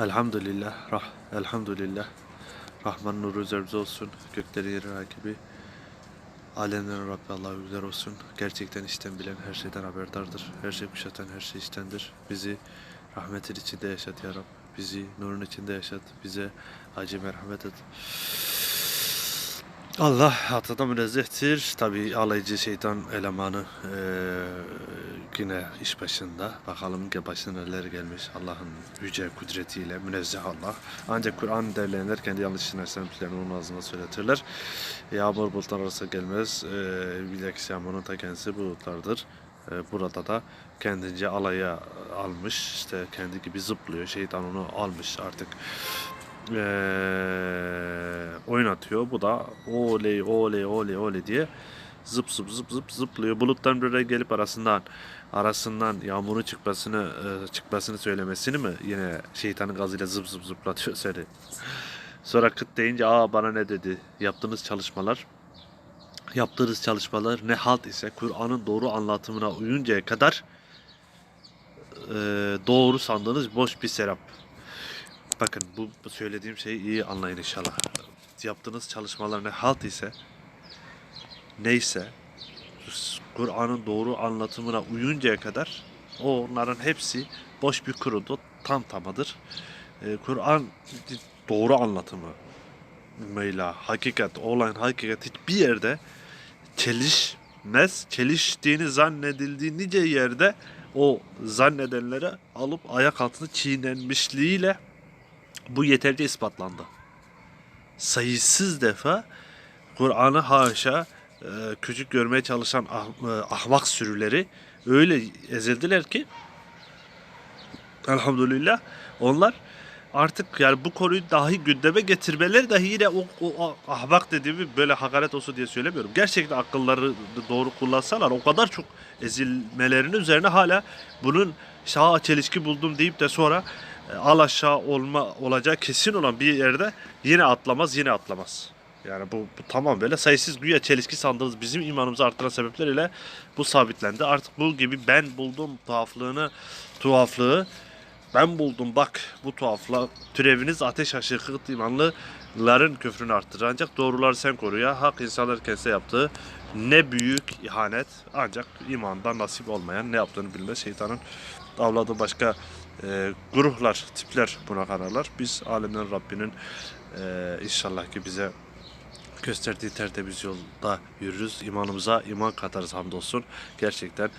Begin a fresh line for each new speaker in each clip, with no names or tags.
Elhamdülillah, rah, elhamdülillah. Rahman nuru üzerimize olsun. Gökleri yeri rakibi. Alemlerin Rabbi Allah güzel olsun. Gerçekten işten bilen her şeyden haberdardır. Her şey kuşatan her şey iştendir. Bizi rahmetin içinde yaşat ya Rab. Bizi nurun içinde yaşat. Bize acı merhamet et. Allah hatada münezzehtir. Tabi alaycı şeytan elemanı eee, yine iş başında. Bakalım ki başına neler gelmiş. Allah'ın yüce kudretiyle münezzeh Allah. Ancak Kur'an derleyenler kendi yanlış işlerini onun ağzına söyletirler. Yağmur bulutlar arası gelmez. Eee bilakis yağmurun ta kendisi bulutlardır. Eee, burada da kendince alaya almış. işte kendi gibi zıplıyor. Şeytan onu almış artık eee oynatıyor. Bu da oley oley oley oley diye zıp zıp zıp zıp zıplıyor. Buluttan bir gelip arasından arasından yağmurun çıkmasını eee, çıkmasını söylemesini mi yine şeytanın gazıyla zıp zıp zıplatıyor seni. Sonra kıt deyince aa bana ne dedi? Yaptığınız çalışmalar yaptığınız çalışmalar ne halt ise Kur'an'ın doğru anlatımına uyuncaya kadar eee, doğru sandığınız boş bir serap. Bakın bu söylediğim şeyi iyi anlayın inşallah. Yaptığınız çalışmalar ne halt ise neyse Kur'an'ın doğru anlatımına uyuncaya kadar onların hepsi boş bir kurudu tam tamadır. Ee, Kur'an doğru anlatımı meyla, hakikat, olan hakikat hiçbir yerde çelişmez. Çeliştiğini zannedildiği nice yerde o zannedenleri alıp ayak altında çiğnenmişliğiyle bu yeterli ispatlandı. Sayısız defa Kur'an'ı haşa e, küçük görmeye çalışan ah- e, ahmak sürüleri öyle ezildiler ki elhamdülillah onlar artık yani bu konuyu dahi gündeme getirmeleri dahi yine o, o ahmak dediğimi böyle hakaret olsun diye söylemiyorum. Gerçekten akılları doğru kullansalar o kadar çok ezilmelerinin üzerine hala bunun şaha çelişki buldum deyip de sonra e, al aşağı olma olacağı kesin olan bir yerde yine atlamaz yine atlamaz. Yani bu, bu tamam böyle sayısız güya çelişki sandığımız bizim imanımızı arttıran sebepler ile bu sabitlendi. Artık bu gibi ben buldum tuhaflığını tuhaflığı ben buldum bak bu tuhafla türeviniz ateş aşıkıt imanlıların küfrünü arttırır. Ancak doğruları sen koru. Hak insanlar kendisi yaptığı ne büyük ihanet. Ancak imandan nasip olmayan ne yaptığını bilmez. Şeytanın avladığı başka e, gruplar, tipler buna kararlar. Biz alemlerin Rabbinin e, inşallah ki bize gösterdiği tertemiz yolda yürürüz. İmanımıza iman katarız hamdolsun. Gerçekten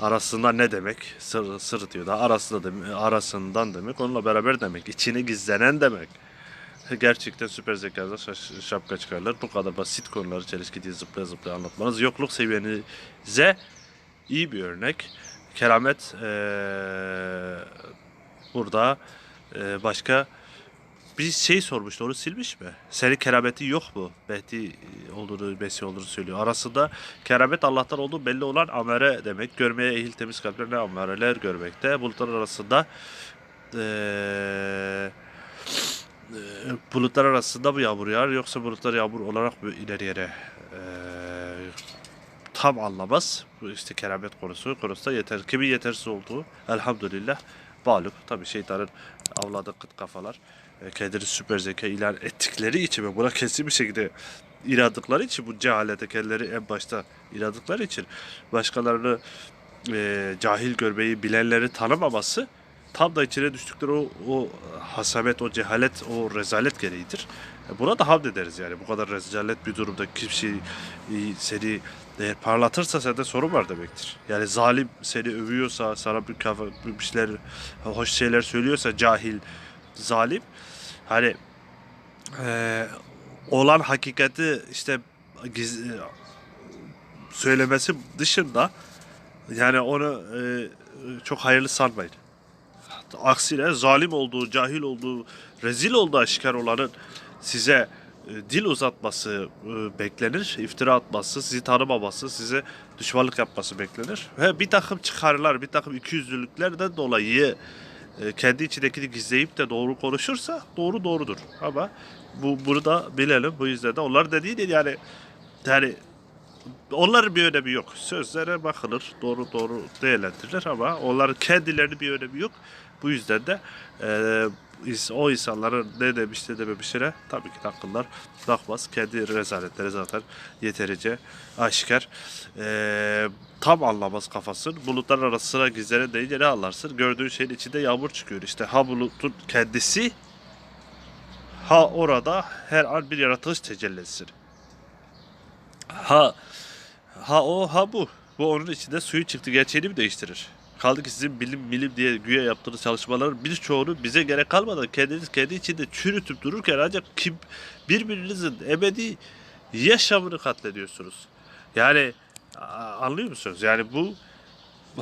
arasında ne demek? Sır, sır diyor da arasında demek, arasından demek. Onunla beraber demek. İçine gizlenen demek. Gerçekten süper zekalar şaş- şapka çıkarlar. Bu kadar basit konuları çelişki diye zıplaya zıplaya anlatmanız. Yokluk seviyenize iyi bir örnek. Keramet eee, burada eee, başka bir şey sormuştu onu silmiş mi? Senin kerameti yok mu? Behti olduğunu, besi olduğunu söylüyor. Arasında keramet Allah'tan olduğu belli olan amere demek. Görmeye ehil temiz kalpler ne amereler görmekte. Bulutlar arasında eee eee, bulutlar arasında mı yağmur yağar yoksa bulutlar yağmur olarak mı iner yere eee, tam anlamaz. Bu işte keramet konusu. Konusu da yeter. Kimin yetersiz olduğu elhamdülillah mağlup. Tabi şeytanın avladığı kıt kafalar e, kendileri süper zeka ilan ettikleri için ve buna kesin bir şekilde iradıkları için bu cehalete kendileri en başta iradıkları için başkalarını e, cahil görmeyi bilenleri tanımaması tam da içine düştükleri o, o hasamet, o cehalet, o rezalet gereğidir. E, Buna da hamd ederiz yani. Bu kadar rezalet bir durumda kimse e, seni eğer parlatırsa sende sorun var demektir. Yani zalim seni övüyorsa, sana bir, kafa, bir şeyler, hoş şeyler söylüyorsa cahil, zalim hani eee, olan hakikati işte giz, e, söylemesi dışında yani onu e, çok hayırlı sanmayın. Aksine zalim olduğu, cahil olduğu, rezil olduğu aşikar olanın size e, dil uzatması e, beklenir, iftira atması, sizi tanımaması, size düşmanlık yapması beklenir. Ve bir takım çıkarlar, bir takım ikiyüzlülüklerden dolayı e, kendi içindekini gizleyip de doğru konuşursa doğru doğrudur. Ama bu bunu da bilelim. Bu yüzden de onlar dediği değil yani yani onların bir önemi yok. Sözlere bakılır, doğru doğru değerlendirilir ama onların kendilerinin bir önemi yok. Bu yüzden de e, o insanların ne demiş ne dememişine tabii ki akıllar bakmaz. Kendi rezaletleri zaten yeterince aşikar. Ee, tam anlamaz kafasın. Bulutlar arasına gizlene deyince ne anlarsın? Gördüğün şeyin içinde yağmur çıkıyor. İşte ha bulutun kendisi ha orada her an bir yaratılış tecellisidir. Ha ha o ha bu. Bu onun içinde suyu çıktı gerçeğini mi değiştirir? Kaldı ki sizin bilim bilim diye güya yaptığınız çalışmaların birçoğunu bize gerek kalmadan kendiniz kendi içinde çürütüp dururken ancak kim birbirinizin ebedi yaşamını katlediyorsunuz. Yani anlıyor musunuz? Yani bu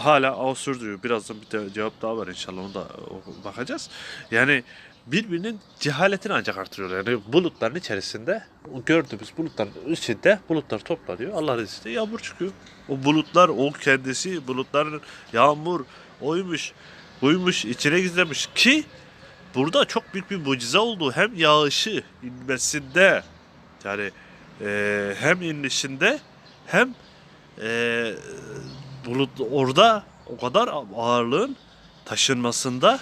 hala avsür diyor. Birazdan bir de cevap daha var inşallah onu da bakacağız. Yani birbirinin cehaletini ancak artırıyorlar. Yani bulutların içerisinde gördüğümüz bulutların içinde bulutlar toplanıyor. Allah'ın izniyle yağmur çıkıyor. O bulutlar o kendisi bulutların yağmur oymuş buymuş içine gizlemiş ki burada çok büyük bir mucize oldu. Hem yağışı inmesinde yani e, hem inişinde hem e, bulut orada o kadar ağırlığın taşınmasında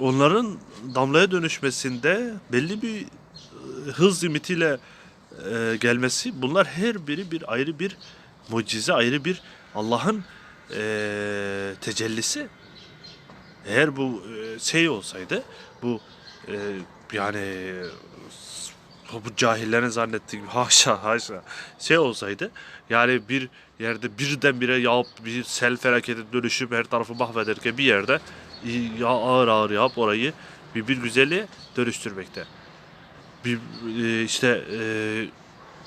onların damlaya dönüşmesinde belli bir e, hız limitiyle e, gelmesi bunlar her biri bir ayrı bir mucize ayrı bir Allah'ın e, tecellisi. Eğer bu e, şey olsaydı bu e, yani bu cahillerin zannettiği gibi haşa haşa şey olsaydı yani bir yerde birdenbire yağıp bir sel felaketi dönüşüp her tarafı mahvederken bir yerde ya ağır ağır yağıp orayı bir bir güzeli dönüştürmekte. Bir e, işte e,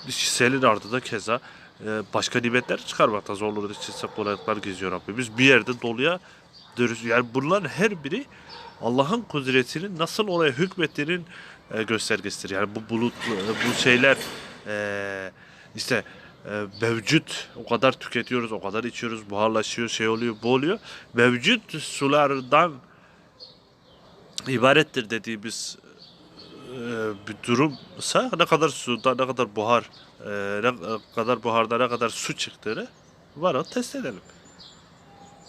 selin ardında keza e, başka nimetler çıkarmakta zorluğu içinse kolaylıklar geziyor Rabbimiz. Bir yerde doluya dönüş yani bunların her biri Allah'ın kudretinin nasıl oraya hükmettiğinin e, göstergesidir. Yani bu bulut, e, bu şeyler e, işte e, mevcut o kadar tüketiyoruz, o kadar içiyoruz, buharlaşıyor, şey oluyor, bu oluyor. Mevcut sulardan ibarettir dediğimiz e, bir durumsa ne kadar suda, ne kadar buhar, e, ne kadar buharda ne kadar su çıktığını var o test edelim.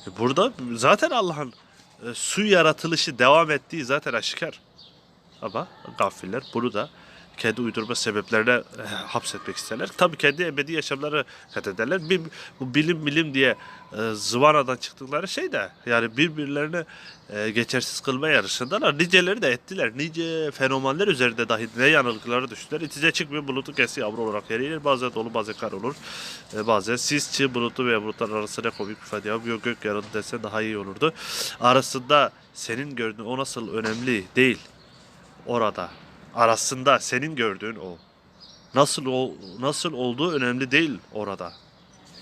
E, Burada zaten Allah'ın su yaratılışı devam ettiği zaten aşikar. Ama gafiller bunu da kendi uydurma sebeplerine e, hapsetmek isterler. Tabii kendi ebedi yaşamları kat ederler. Bir, bu bilim bilim diye e, zıvanadan çıktıkları şey de yani birbirlerini e, geçersiz kılma yarışındalar. Niceleri de ettiler. Nice fenomenler üzerinde dahi ne yanılgıları düştüler. İtice çıkmıyor bulutu kesi yavru olarak yerilir. Bazen dolu bazen kar olur. E, bazen sis çığ bulutu veya bulutlar arasında ne komik bir ifade yapıyor. Gök yarıldı dese daha iyi olurdu. Arasında senin gördüğün o nasıl önemli değil orada arasında senin gördüğün o. Nasıl o nasıl olduğu önemli değil orada.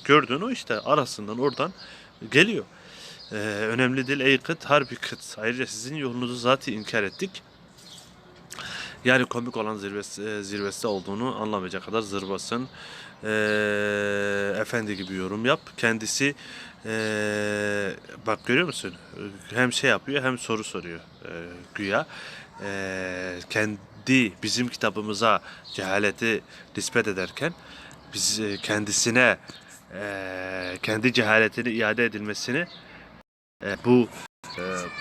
Gördüğün o işte arasından oradan geliyor. Ee, önemli değil ey kıt harbi kıt. Ayrıca sizin yolunuzu zaten inkar ettik. Yani komik olan zirvesi, e, zirvesi olduğunu anlamayacak kadar zırvasın. Ee, efendi gibi yorum yap. Kendisi ee, bak görüyor musun? Hem şey yapıyor hem soru soruyor ee, güya. Ee, kendi bizim kitabımıza cehaleti nispet ederken biz e, kendisine e, kendi cehaletini iade edilmesini e, bu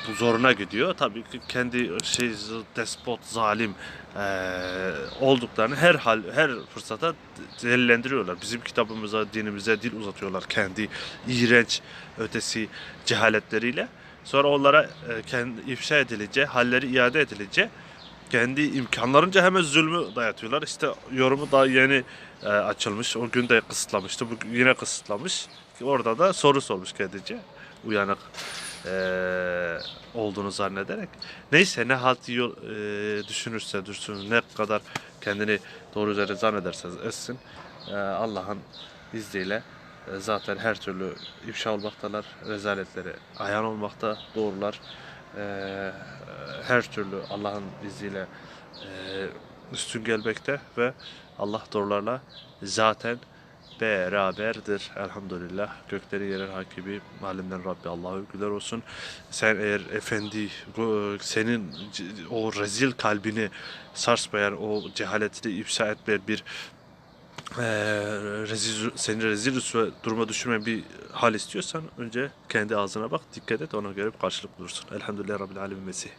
bu zoruna gidiyor. Tabii ki kendi şey despot, zalim olduklarını her hal her fırsata delillendiriyorlar. Bizim kitabımıza, dinimize dil uzatıyorlar kendi iğrenç ötesi cehaletleriyle. Sonra onlara kendi ifşa edilince, halleri iade edilince kendi imkanlarınca hemen zulmü dayatıyorlar. İşte yorumu daha yeni e, açılmış. O gün de kısıtlamıştı. Bugün yine kısıtlamış. Orada da soru sormuş kendince. Uyanık e, olduğunu zannederek. Neyse ne halt yol, e, düşünürse düşünsün, ne kadar kendini doğru üzere zannederse etsin. e, Allah'ın izniyle e, zaten her türlü ifşa olmaktalar. Rezaletleri ayan olmakta, doğrular. E, her türlü Allah'ın izniyle e, üstün gelmekte ve Allah doğrularla zaten beraberdir. Elhamdülillah. Gökleri yerin hakimi, alemden Rabbi Allah'a övgüler olsun. Sen eğer efendi, senin o rezil kalbini sarsmayan, o cehaletini ifşa etmeyen bir eee rezil, seni rezil rüsva duruma düşürmeyen bir hal istiyorsan önce kendi ağzına bak, dikkat et ona göre bir karşılık bulursun. Elhamdülillah Rabbil Alemin Mesih.